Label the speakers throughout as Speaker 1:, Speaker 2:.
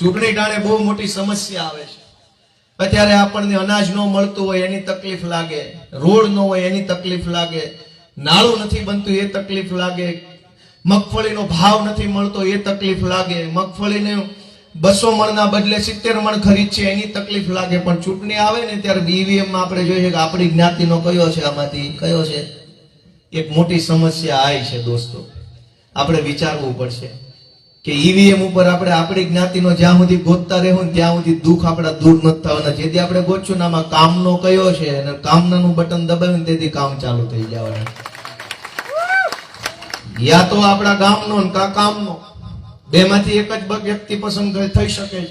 Speaker 1: ચૂંટણી ટાણે બહુ મોટી સમસ્યા આવે છે. અત્યારે આપણને અનાજ ન મળતું હોય એની તકલીફ લાગે, રોડ ન હોય એની તકલીફ લાગે, નાળું નથી બનતું એ તકલીફ લાગે, મગફળીનો ભાવ નથી મળતો એ તકલીફ લાગે, મગફળીને બસો મણના બદલે સિત્તેર મણ ખરીદ છે એની તકલીફ લાગે, પણ ચૂંટણી આવે ને ત્યારે ઈવીએમમાં આપણે જોઈએ કે આપણી જ્ઞાતિનો કયો છે આમાંથી, કયો છે? એક મોટી સમસ્યા આવી છે દોસ્તો. આપણે વિચારવું પડશે. કે ઈવીએમ ઉપર આપણે આપણી જ્ઞાતિનો જ્યાં સુધી ગોતતા રહેવું ત્યાં સુધી દુઃખ આપણા દૂર નથી થવાના જેથી આપણે ગોતશું આમાં કામનો કયો છે અને કામનાનું બટન દબાવ્યું તેથી કામ ચાલુ થઈ જવાનું. યા તો આપણા ગામનો ને કા કામનો. બેમાંથી એક જ વ્યક્તિ પસંદ થઈ શકે.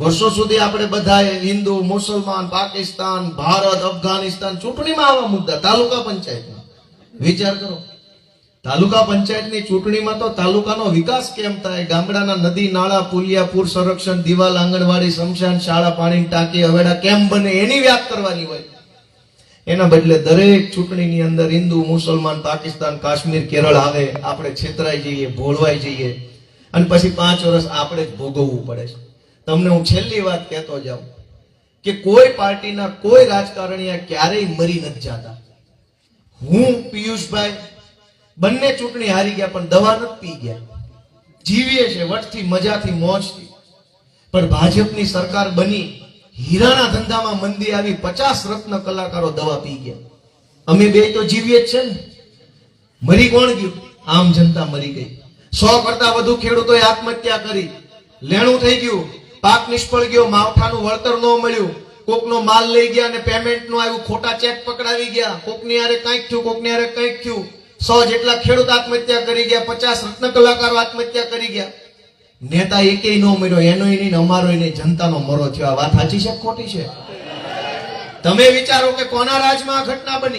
Speaker 1: વર્ષો સુધી આપણે બધાએ હિન્દુ, મુસલમાન, પાકિસ્તાન, ભારત, અફઘાનિસ્તાન ચૂંટણીમાં આવા મુદ્દા તાલુકા પંચાયતમાં. વિચાર કરો. તાલુકા પંચાયતની ચૂંટણીમાં તો તાલુકાનો વિકાસ કેમ થાય? ગામડાના નદી, નાળા, પુલિયા, પૂર સંરક્ષણ, દિવાલ, આંગણવાડી, શમશાન, શાળા, પાણીની ટાંકી હવેડા કેમ બને એની વાત કરવાની હોય. એના બદલે દરેક ચૂંટણીની અંદર હિન્દુ, મુસલમાન, પાકિસ્તાન, કાશ્મીર, કેરળ આવે, આપણે છેતરાઈ જઈએ, ભોળવાઈ જઈએ. અને પછી પાંચ વર્ષ આપણે જ ભોગવવું પડે છે. તમને હું છેલ્લી વાત કહેતો જાઉં કે કોઈ પાર્ટીના કોઈ રાજકારણીયા ક્યારેય મરી નથી જતા. હું પિયુષભાઈ બંને ચૂંટણી હારી ગયા, પણ દવા નથી પી ગયા. જીવીએ છે વટથી, મજાથી, મોજથી. પણ ભાજપની સરકાર બની, હીરાના ધંધામાં મંદી આવી, પચાસ રત્ન કલાકારો દવા પી ગયા. અમે બે તો જીવીએ જ છે ને. મરી કોણ ગયું? આમ જનતા મરી ગઈ. સો કરતા વધુ ખેડૂતોએ આત્મહત્યા કરી. લેણું થઈ ગયું. પાક નિષ્ફળ ગયો, માવઠાનું વળતર ન મળ્યું. કોકનો માલ લઈ ગયા અને પેમેન્ટનું આવ્યું. ખોટા ચેક પકડાવી ગયા. કોકની હારે કંઈક થયું, કોકની હારે કંઈક થયું. સો જેટલા ખેડૂત આત્મહત્યા કરી ગયા, પચાસ રત્ન કલાકારો આત્મહત્યા કરી ગયા. નેતા એકેય ન મળ્યો એનો નહીં અમારો નહીં, જનતાનો મરો થયો. વાત સાચી છે ખોટી છે? તમે વિચારો કે કોના રાજમાં આ ઘટના બની?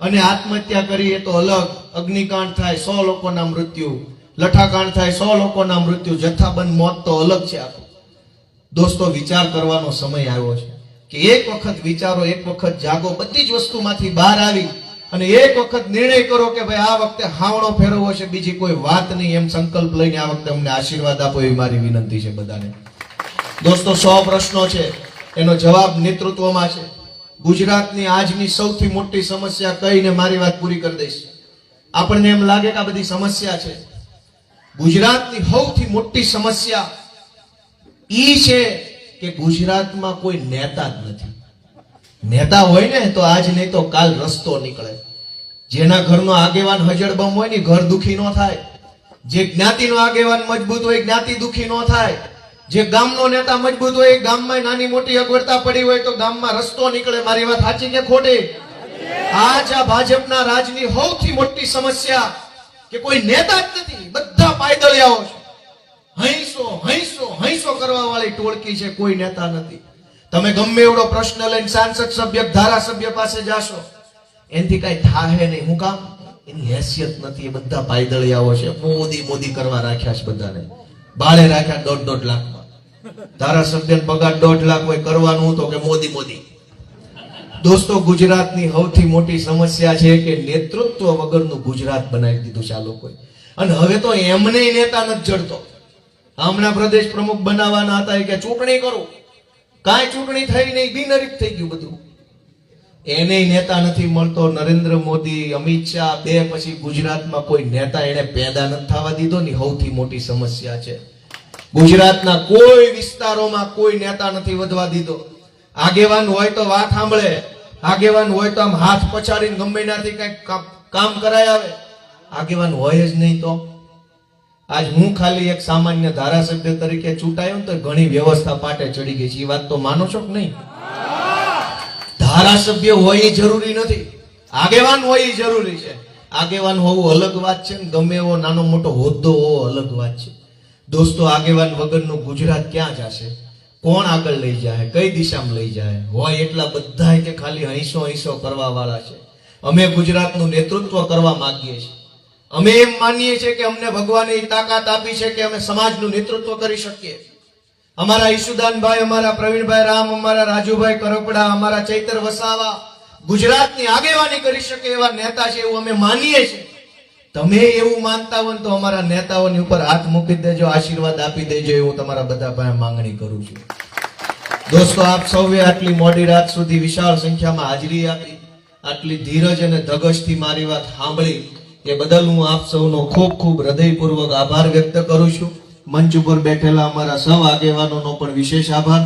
Speaker 1: અને આત્મહત્યા કરી એ તો અલગ. અગ્નિકાંડ થાય, સો લોકોના મૃત્યુ. લઠાકાંડ થાય, સો લોકોના મૃત્યુ. જથ્થાબંધ મોત તો અલગ છે આખું. દોસ્તો, વિચાર કરવાનો સમય આવ્યો છે કે એક વખત વિચારો, એક વખત જાગો. બધી જ વસ્તુમાંથી બહાર આવી અને એક વખત નિર્ણય કરો કે ભાઈ આ વખતે હાવણો ફેરવવો છે, બીજી કોઈ વાત નહીં. એમ સંકલ્પ લઈને આ વખતે અમને આશીર્વાદ આપો એવી મારી વિનંતી છે બધાને. દોસ્તો, સો પ્રશ્નો છે. એનો જવાબ નેતૃત્વમાં છે. ગુજરાતની આજની સૌથી મોટી સમસ્યા કહીને મારી વાત પૂરી કરી દઈશ. આપણને એમ લાગે કે આ બધી સમસ્યા છે. ગુજરાતની સૌથી મોટી સમસ્યા ઈ છે કે ગુજરાતમાં કોઈ નેતા જ નથી. નેતા હોય ને તો આજ નહીં તો કાલ રસ્તો નીકળે. જેના ઘરનો આગેવાન હજડબમ હોય ને ઘર દુખી ન થાય. જે જ્ઞાતિનો આગેવાન મજબૂત હોય જ્ઞાતિ દુખી ન થાય. જે ગામનો નેતા મજબૂત હોય ગામમાં નાની મોટી અગવડતા પડી હોય તો ગામમાં રસ્તો નીકળે. મારી વાત સાચી કે ખોટી? આજ આ ભાજપના રાજની સૌથી મોટી સમસ્યા કે કોઈ નેતા જ નથી, બધા પાયદળિયાઓ છે. હૈસો હૈસો હૈસો કરવા વાળી ટોળકી છે, કોઈ નેતા નથી. તમે ગમે એવડો પ્રશ્ન લઈને સાંસદ સભ્ય, ધારાસભ્ય પાસે જાશો, એનથી કઈ થાહે નહીં. હું કામ? એની હેસિયત નથી. એ બધા પાયદળિયાઓ છે. મોદી મોદી કરવા રાખ્યા છે બધાને. બાળે રાખ્યા દોઢ દોઢ લાખમાં. ધારાસભ્ય પગાર દોઢ લાખ હોય કરવાનું તો કે મોદી મોદી. દોસ્તો, ગુજરાતની સૌથી મોટી સમસ્યા છે કે નેતૃત્વ વગરનું ગુજરાત બનાવી દીધું છે આ લોકોએ. અને હવે તો એમને નેતા નથી જડતો. હમણાં પ્રદેશ પ્રમુખ બનાવવાના હતા કે ચૂંટણી કરો. કાંઈ ચૂંટણી થઈ નહીં બિનરીફ થઈ ગયું બધું. એને નેતા નથી મળતો, નરેન્દ્ર મોદી, અમિત શાહ, બે પછી ગુજરાતમાં કોઈ નેતા એને પેદા નથી થવા દીધો ની સૌથી મોટી સમસ્યા છે. ગુજરાતના કોઈ વિસ્તારોમાં કોઈ નેતા નથી વધવા દીધો. આગેવાન હોય તો વાત સાંભળે, આગેવાન હોય તો આમ હાથ પછાડીને ગમે ત્યાંથી કંઈક કામ- કરાય આવે. આગેવાન હોય જ નહીં તો. આજ હું ખાલી એક સામાન્ય ધારાસભ્ય તરીકે ચૂંટાયો તો ઘણી વ્યવસ્થા પાટે ચડી ગઈ છે. એ વાત તો માનો છો કે નહીં? ધારાસભ્ય હોય એ જરૂરી નથી. આગેવાન હોય એ જરૂરી છે. આગેવાન હોવું અલગ વાત છે ને ગમે એવો નાનો મોટો હોદ્દો હોવો અલગ વાત છે. દોસ્તો, આગેવાન વગરનું ગુજરાત ક્યાં જશે? કોણ આગળ લઈ જાય? કઈ દિશામાં લઈ જાય? હોય એટલા બધા કે ખાલી હૈસો હૈસો કરવા વાળા છે. અમે ગુજરાતનું નેતૃત્વ કરવા માંગીએ છીએ. અમે એમ માનીએ છીએ કે અમને ભગવાને એ તાકાત આપી છે કે અમે સમાજનું નેતૃત્વ કરી શકીએ. અમારા ઈશુદાનભાઈ અમારા પ્રવીણભાઈ રામ, અમારા રાજુભાઈ કરપડા અમારા ચૈતર વસાવા ગુજરાતની આગેવાની કરી શકે એવા નેતા છે એવું અમે માનીએ છીએ. તમે એવું માનતા હોય તો અમારા નેતાઓની ઉપર હાથ મૂકી દેજો, આશીર્વાદ આપી દેજો એવું તમારા બધા પાસે માંગણી કરું છું. દોસ્તો, આપ સૌએ આટલી મોડી રાત સુધી વિશાળ સંખ્યામાં હાજરી આપી, આટલી ધીરજ અને ધગશથી મારી વાત સાંભળી. એ બદલ હું આપ સૌનો ખૂબ ખૂબ હૃદયપૂર્વક આભાર વ્યક્ત કરું છું. મંચ ઉપર બેઠેલા અમારા સૌ આગેવાનોનો પણ વિશેષ આભાર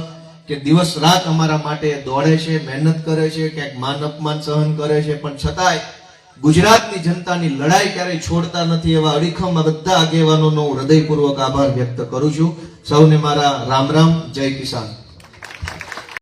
Speaker 1: કે દિવસ રાત અમારા માટે દોડે છે, મહેનત કરે છે, ક્યાંક માન અપમાન સહન કરે છે, પણ છતાંય ગુજરાતની જનતાની લડાઈ ક્યારેય છોડતા નથી એવા અડીખમ બધા આગેવાનોનો હું હૃદયપૂર્વક આભાર વ્યક્ત કરું છું. સૌને મારા રામ રામ, જય કિસાન.